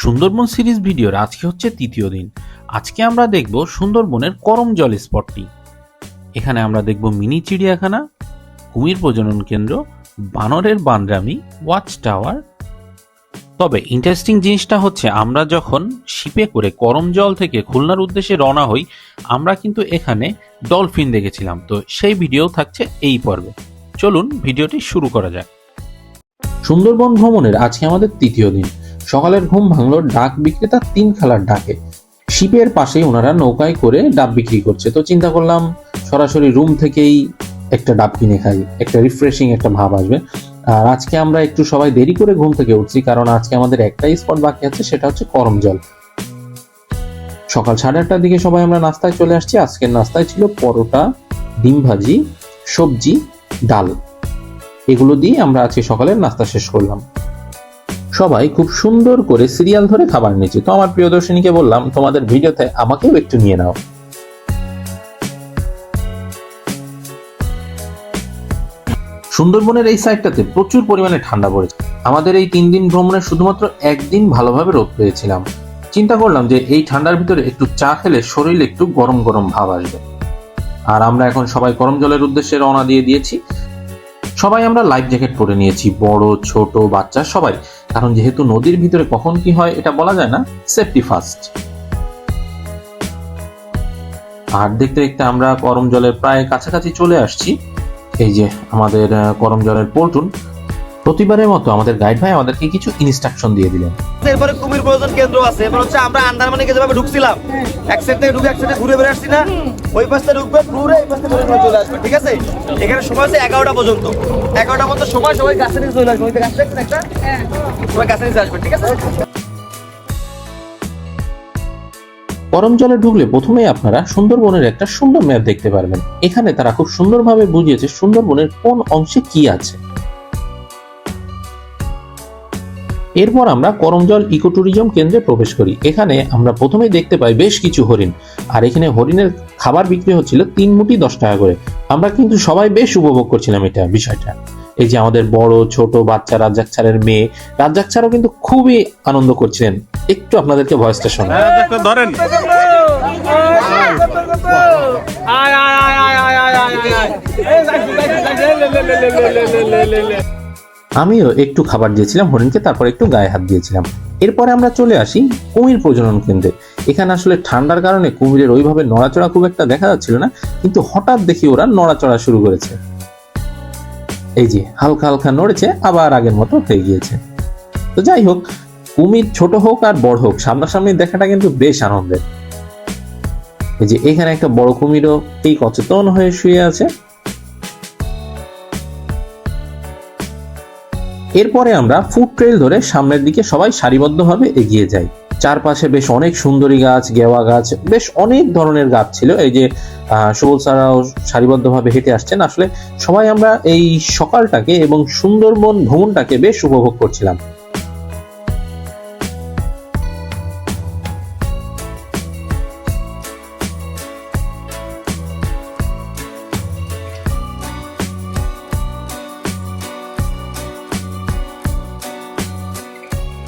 Sundarban series ভিডিওর আজকে হচ্ছে তৃতীয় দিন। আজকে আমরা দেখব সুন্দরবনের করম জল স্পটটি। এখানে আমরা দেখব মিনি চিড়িয়াখানা, কুমির প্রজনন কেন্দ্র, বানরের বানরামি ওয়াচ টাওয়ার তবে ইন্টারেস্টিং জিনিসটা হচ্ছে আমরা যখন শিপে করে করম জল থেকে খুলনার উদ্দেশ্যে রওনা হই, আমরা কিন্তু এখানে ডলফিন দেখেছিলাম। তো সেই ভিডিও থাকছে এই পর্বে। চলুন ভিডিওটি শুরু করা যাক। সুন্দরবন ভ্রমণের আজকে আমাদের তৃতীয় দিন। সকালের ঘুম ভাঙলো ডাক বিক্রেতা তিন খেলার ডাকে। শিপের পাশেই ওনারা নৌকায় করে ডাব বিক্রি করছে। তো চিন্তা করলাম সরাসরি রুম থেকেই একটা ডাব কিনে খাই, একটা রিফ্রেশিং একটা ভাব আসবে। আর আজকে আমরা একটু সবাই দেরি করে ঘুম থেকে উঠছি, কারণ আজকে আমাদের একটাই স্পট বাকি আছে, সেটা হচ্ছে করম জল। সকাল সাড়ে আটটার দিকে সবাই আমরা নাস্তায় চলে আসছি। আজকের নাস্তায় ছিল পরোটা, ডিম ভাজি, সবজি, ডাল। এগুলো দিয়ে আমরা আজকে সকালের নাস্তা শেষ করলাম। সবাই খুব সুন্দর করে সিরিয়াল ধরে খাবার নিচ্ছে। তো আমার প্রিয়দর্শিনীকে বললাম, তোমাদের ভিডিওতে আমাকেও একটু নিয়ে নাও। সুন্দরবনের এই সাইডটাতে প্রচুর পরিমাণে ঠান্ডা পড়েছে। আমাদের এই তিন দিন ভ্রমণে শুধুমাত্র একদিন ভালোভাবে রোদ পেয়েছিলাম। চিন্তা করলাম যে এই ঠান্ডার ভিতরে একটু চা খেলে শরীর একটু গরম গরম ভাব আসবে। আর আমরা এখন সবাই গরম জলের উদ্দেশ্যে রওনা দিয়ে দিয়েছি। সবাই আমরা লাইফ জ্যাকেট পরে নিয়েছি, বড়, ছোট, বাচ্চা, সবাই। কারণ যেহেতু নদীর ভিতরে কখন কি হয়, এটা বলা যায় না সেফটি ফার্স্ট আর দেখতে দেখতে আমরা করম জলের প্রায় কাছাকাছি চলে আসছি। এই যে আমাদের করম জলের পল্টুন প্রতিবারের মতো আমাদের গাইড ভাই আমাদেরকে কিছু ইনস্ট্রাকশন দিয়ে দিলেন। এরপরে কুমির প্রয়োজন কেন্দ্র আছে এবার হচ্ছে আমরা আন্দারমানিকে যেভাবে ঢুকছিলাম এক সাইড থেকে ঢুকে এক সাইডে ঘুরে বেড়ে আসছি না ওই পাশ ঢুকবে ঘুরে এই পাশ ঘুরে চলে আসবে ঠিক আছে? এখানে সময় আছে এগারোটা পর্যন্ত। এগারোটা পর্যন্ত সময় সবাই গাছের নিচে চলে আসবে ওই গাছ দেখছেন একটা সবাই গাছের নিচে আসবে ঠিক আছে? গরম জলে ঢুকলে প্রথমেই আপনারা সুন্দরবনের একটা সুন্দর ম্যাপ দেখতে পারবেন। এখানে তারা খুব সুন্দরভাবে বুঝিয়েছে সুন্দরবনের কোন অংশে কি আছে। এরপর আমরা করমজল ইকো ট্যুরিজম কেন্দ্রে প্রবেশ করি। এখানে আমরা প্রথমেই দেখতে পাই বেশ কিছু হরিণ। আর এখানে হরিণের খাবার বিক্রি হচ্ছিল তিন মুটি দশ টাকা করে। আমরা কিন্তু সবাই বেশ উপভোগ করছিলাম এটা বিষয়টা। এই যে আমাদের বড় ছোট বাচ্চা রাজ্জাক ছাড়ের মেয়ে রাজ্জাক ছাড়ও কিন্তু খুবই আনন্দ করছিলেন। একটু আপনাদেরকে ভয়েসটা শোনা ধরেন। আমিও একটু খাবার দিয়েছিলাম, হরিণকে তারপর একটু গায়ে হাত দিয়েছিলাম। এরপরে আমরা চলে আসি কুমির প্রজনন কেন্দ্রে। এখানে আসলে ঠান্ডার কারণে কুমিরের ওইভাবে নড়াচড়া খুব একটা দেখা যাচ্ছিল না, কিন্তু হঠাৎ দেখি ওরা নড়াচড়া শুরু করেছে। এই যে, হালকা হালকা নড়েছে, আবার আগের মতো হয়ে গিয়েছে। তো যাই হোক, কুমির ছোট হোক আর বড় হোক, সামনাসামনি দেখাটা কিন্তু বেশ আনন্দের। এই যে, এখানে একটা বড় কুমিরও এই অচেতন হয়ে শুয়ে আছে। এরপরে আমরা ফুট ট্রেল ধরে সামনের দিকে সবাই সারিবদ্ধভাবে এগিয়ে যাই। চারপাশে বেশ অনেক সুন্দরী গাছ গেওয়া গাছ বেশ অনেক ধরনের গাছ ছিল। এই যে আহ, সারাও সারিবদ্ধ সারিবদ্ধভাবে হেঁটে আসছেন। আসলে সবাই আমরা এই সকালটাকে এবং সুন্দরবন ভ্রমণটাকে বেশ উপভোগ করছিলাম।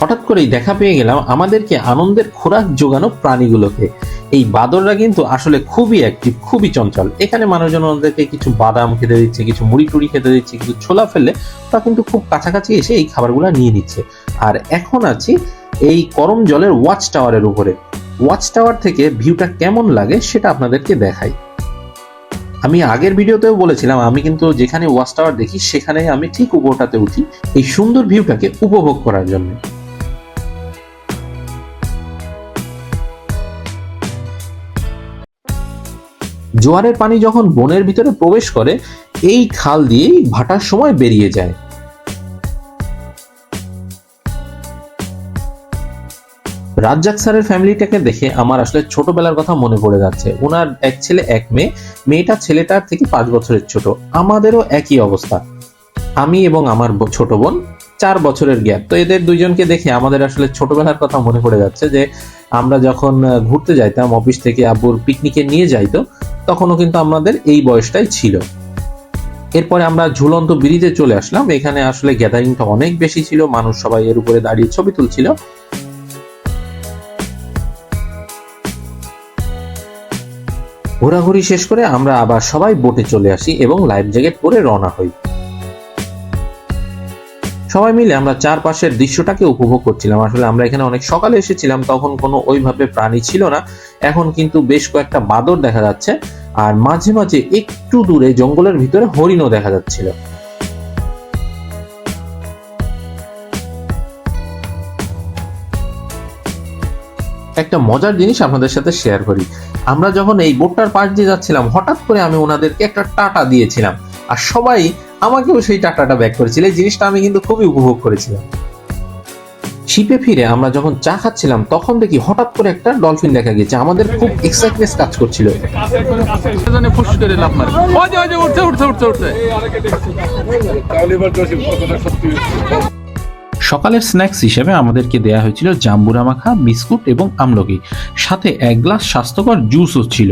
হঠাৎ করেই দেখা পেয়ে গেলাম আমাদেরকে আনন্দের খোরাক যোগানো প্রাণীগুলোকে। এই বাদররা কিন্তু আসলে খুবই অ্যাক্টিভ খুবই চঞ্চল। এখানে মানুষজন ওদেরকে কিছু বাদাম খেতে দিচ্ছে, কিছু মুড়ি টুড়ি খেতে দিচ্ছে, কিছু ছোলা ফেললে তা কিন্তু খুব কাছাকাছি এসে এই খাবারগুলো নিয়ে নিচ্ছে। আর এখন আছি এই করম জলের ওয়াচ টাওয়ারের উপরে। ওয়াচ টাওয়ার থেকে ভিউটা কেমন লাগে সেটা আপনাদেরকে দেখাই। আমি আগের ভিডিওতেও বলেছিলাম, আমি কিন্তু যেখানে ওয়াচ টাওয়ার দেখি সেখানে আমি ঠিক উপরটাতে উঠি, এই সুন্দর ভিউটাকে উপভোগ করার জন্য। জোয়ারের পানি যখন বনের ভিতরে প্রবেশ করে, এই খাল দিয়েই ভাটার সময় বেরিয়ে যায়। রাজ্জাক স্যারের ফ্যামিলিটাকে দেখে আমার আসলে ছোটবেলার কথা মনে পড়ে যাচ্ছে। ওনার এক ছেলে, এক মেয়ে। মেয়েটা ছেলেটার থেকে পাঁচ বছরের ছোট। আমাদেরও একই অবস্থা। আমি এবং আমার ছোট বোন চার বছরের গ্যাপ। তো এদের দুইজনকে দেখে আমাদের আসলে ছোটবেলার কথা মনে পড়ে যাচ্ছে যে, আমরা যখন ঘুরতে যাইতাম, অফিস থেকে আব্বুর পিকনিকে নিয়ে যাইতো তখনও কিন্তু আমাদের এই বয়সটাই ছিল। এরপরে আমরা ঝুলন্ত ব্রিজে চলে আসলাম। এখানে আসলে গ্যাদারিংটা অনেক বেশি ছিল। মানুষ সবাই এর উপরে দাঁড়িয়ে ছবি তুলছিল। ঘোরাঘুরি শেষ করে আমরা আবার সবাই বোটে চলে আসি এবং লাইফ জ্যাকেট পরে রওনা হই। সবাই মিলে আমরা চারপাশের দৃশ্যটাকে উপভোগ করছিলাম। আসলে আমরা এখানে অনেক সকালে এসেছিলাম, তখন কোনো ওইভাবে প্রাণী ছিল না। এখন কিন্তু বেশ কয়েকটা বাদর দেখা যাচ্ছে, আর মাঝে মাঝে একটু দূরে জঙ্গলের ভিতরে হরিণও দেখা যাচ্ছিল। একটা মজার জিনিস আপনাদের সাথে শেয়ার করি। আমরা যখন এই বোটটার পাশ দিয়ে যাচ্ছিলাম, হঠাৎ করে আমি ওনাদেরকে একটা টাটা দিয়েছিলাম। আর সবাই আমাকেও সেই টাটাটা ব্যাক করেছিল। এই জিনিসটা আমি কিন্তু খুবই উপভোগ করেছিলাম। শিপে ফিরে আমরা যখন চা খাচ্ছিলাম তখন দেখি হঠাৎ করে একটা ডলফিন দেখা গেছে আমাদের খুব এক্সাইটনেস কাজ করছিল। সকালের স্ন্যাক্স হিসেবে আমাদেরকে দেয়া হয়েছিল জাম্বুরা মাখা বিস্কুট এবং আমলকি। সাথে এক গ্লাস স্বাস্থ্যকর জুসও ছিল।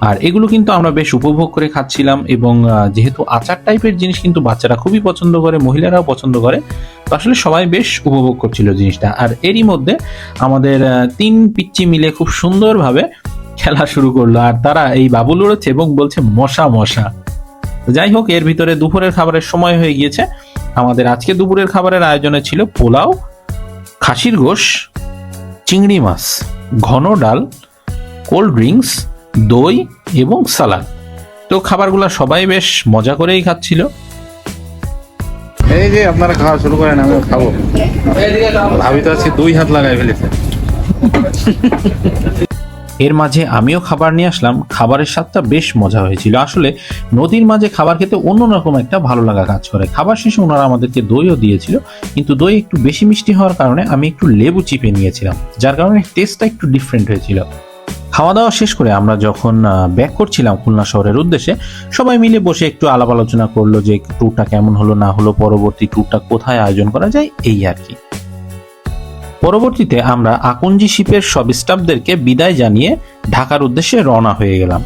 আর এগুলো কিন্তু আমরা বেশ উপভোগ করে খাচ্ছিলাম এবং যেহেতু আচার টাইপের জিনিস কিন্তু বাচ্চারা খুবই পছন্দ করে, মহিলারাও পছন্দ করে, তো আসলে সবাই বেশ উপভোগ করছিল জিনিসটা। আর এরই মধ্যে আমাদের তিন পিচ্চি মিলে খুব সুন্দরভাবে খেলা শুরু করল। আর তারা এই বাবুল উড়েছে এবং বলছে, মশা মশা। যাই হোক, এর ভিতরে দুপুরের খাবারের সময় হয়ে গিয়েছে। আমাদের আজকে দুপুরের খাবারের আয়োজনে ছিল পোলাও, খাসির গোশ, চিংড়ি মাছ, ঘন ডাল, কোল্ড ড্রিঙ্কস দই এবং সালাদ। তো খাবারগুলো সবাই বেশ মজা করেই খাচ্ছিল। এই যে আপনারা খাওয়া শুরু করেন আমি খাব। ভাবি তো আছি দুই হাত লাগাই ফেলেছে। এর মাঝে আমিও খাবার নিয়ে আসলাম খাবারের স্বাদটা বেশ মজা হয়েছিল। আসলে নদীর মাঝে খাবার খেতে অন্যরকম একটা ভালো লাগা কাজ করে। খাবার শেষে ওনারা আমাদেরকে দইও দিয়েছিল কিন্তু দই একটু বেশি মিষ্টি হওয়ার কারণে আমি একটু লেবু চিপে নিয়েছিলাম যার কারণে টেস্টটা একটু ডিফারেন্ট হয়েছিল। খাওয়া দাওয়া শেষ করে আমরা যখন ব্যাক করছিলাম খুলনা শহরের উদ্দেশ্যে, সবাই মিলে বসে একটু আলাপ আলোচনা করল যে ট্যুরটা কেমন হলো, না হলো, পরবর্তী ট্যুরটা কোথায় আয়োজন করা যায়, এই আর কি। পরবর্তীতে আমরা আকঞ্জি শিপের সব স্টাফদেরকে বিদায় জানিয়ে ঢাকার উদ্দেশ্যে রওনা হয়ে গেলাম।